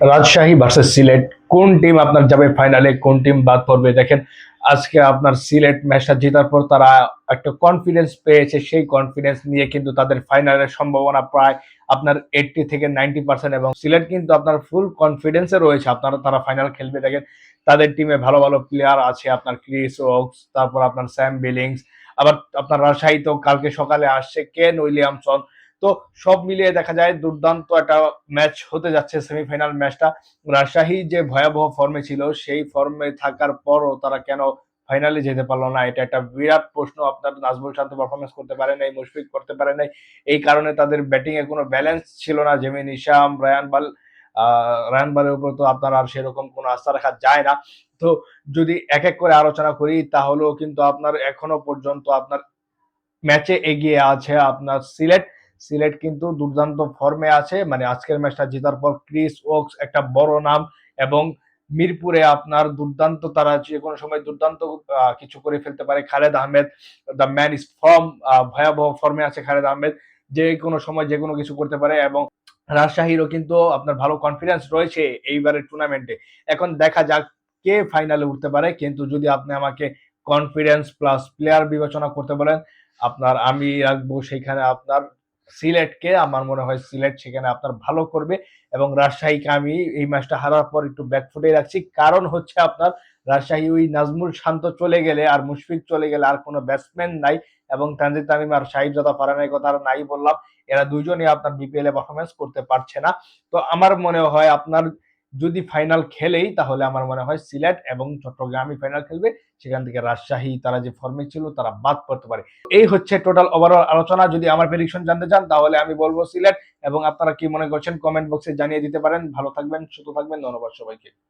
Rajshahi versus Sylhet. কোন team আপনার যাবে ফাইনালে কোন টিম বাদ পড়বে? দেখেন, আজকে আপনার সিলেট ম্যাচটা জেতার পর তারা একটা কনফিডেন্স পেয়েছে। সেই কনফিডেন্স নিয়ে কিন্তু তাদের ফাইনালের সম্ভাবনা প্রায় আপনার এইটটি থেকে নাইনটি পার্সেন্ট এবং সিলেট কিন্তু আপনার ফুল কনফিডেন্সে রয়েছে। আপনারা, তারা ফাইনাল খেলবে। দেখেন, তাদের টিমে ভালো ভালো প্লেয়ার আছে। আপনার ক্রিস ওক্স তারপর আপনার স্যাম বিলিংস আবার আপনার রাজশাহী তো কালকে সকালে আসছে। কেন উইলিয়ামসন তো সব মিলিয়ে দেখা যায় দুর্দান্ত একটা ম্যাচ হতে যাচ্ছে সেমিফাইনাল ম্যাচটা রাজশাহী যে ভয়াবহ ফর্মে ছিল, সেই ফর্মে থাকার পরও তারা কেন ফাইনালে যেতে পারল না? এটা একটা বিরাট প্রশ্ন। আপনার নাজমুল শান্ত পারফরমেন্স করতে পারে নাই, মুশফিক করতে পারে নাই। এই কারণে তাদের ব্যাটিং এ কোনো ব্যালেন্স ছিল না। জেমিন ইশাম রায়ান বাল রায়ান বালের উপর তো আপনার আর সেরকম কোনো আস্থা রাখা যায় না। তো যদি এক এক করে আলোচনা করি, তাহলেও কিন্তু আপনার এখনও পর্যন্ত আপনার ম্যাচে এগিয়ে আছে আপনার সিলেট। সিলেট কিন্তু দুর্দান্ত ফর্মে আছে। মানে আজকের ম্যাচটা জেতার পর ক্রিস ওক্স একটা বড় নাম এবং মিরপুরে আপনার দুর্দান্ত তারা যে কোনো সময় দুর্দান্ত কিছু করে ফেলতে পারে। Khaled Ahmed the man is form ভয়াবহ ফর্মে আছে খালেদ আহমেদ। যে কোনো সময় যে কোনো কিছু করতে পারে এবং রাজশাহীরও কিন্তু আপনার ভালো কনফিডেন্স রয়েছে এইবারের টুর্নামেন্টে এখন দেখা যাক কে ফাইনালে উঠতে পারে। কিন্তু যদি আপনি আমাকে কনফিডেন্স প্লাস প্লেয়ার বিবেচনা করতে বলেন, আপনার আমি রাখব সেইখানে আপনার সিলেটকে আমার মনে হয় সিলেট সেখানে আপনার ভালো করবে এবং রাজশাহীকে আমি এই ম্যাচটা হারার পর একটু ব্যাকফুটে রাখছি। কারণ হচ্ছে আপনার রাজশাহী ওই নাজমুল শান্ত চলে গেলে আর মুশফিক চলে গেলে আর কোনো ব্যাটসম্যান নাই এবং তানজিদ তামিম আর শাহিদ যথা ফারানের কথা আর নাই বললাম, এরা দুজনই আপনার বিপিএল এ পারফরমেন্স করতে পারছে না। তো আমার মনে হয় আপনার যদি ফাইনাল খেলেই, তাহলে আমার মনে হয় সিলেট এবং চট্টগ্রামই ফাইনাল খেলবে। সেখান থেকে রাজশাহী, তারা যে ফর্মে ছিল, তারা বাদ পড়তে পারে। এই হচ্ছে টোটাল ওভারঅল আলোচনা। যদি আমার প্রেডিকশন জানতে চান, তাহলে আমি বলব সিলেট। এবং আপনারা কি মনে করছেন কমেন্ট বক্সে জানিয়ে দিতে পারেন। ভালো থাকবেন, সুস্থ থাকবেন। ধন্যবাদ সবাইকে।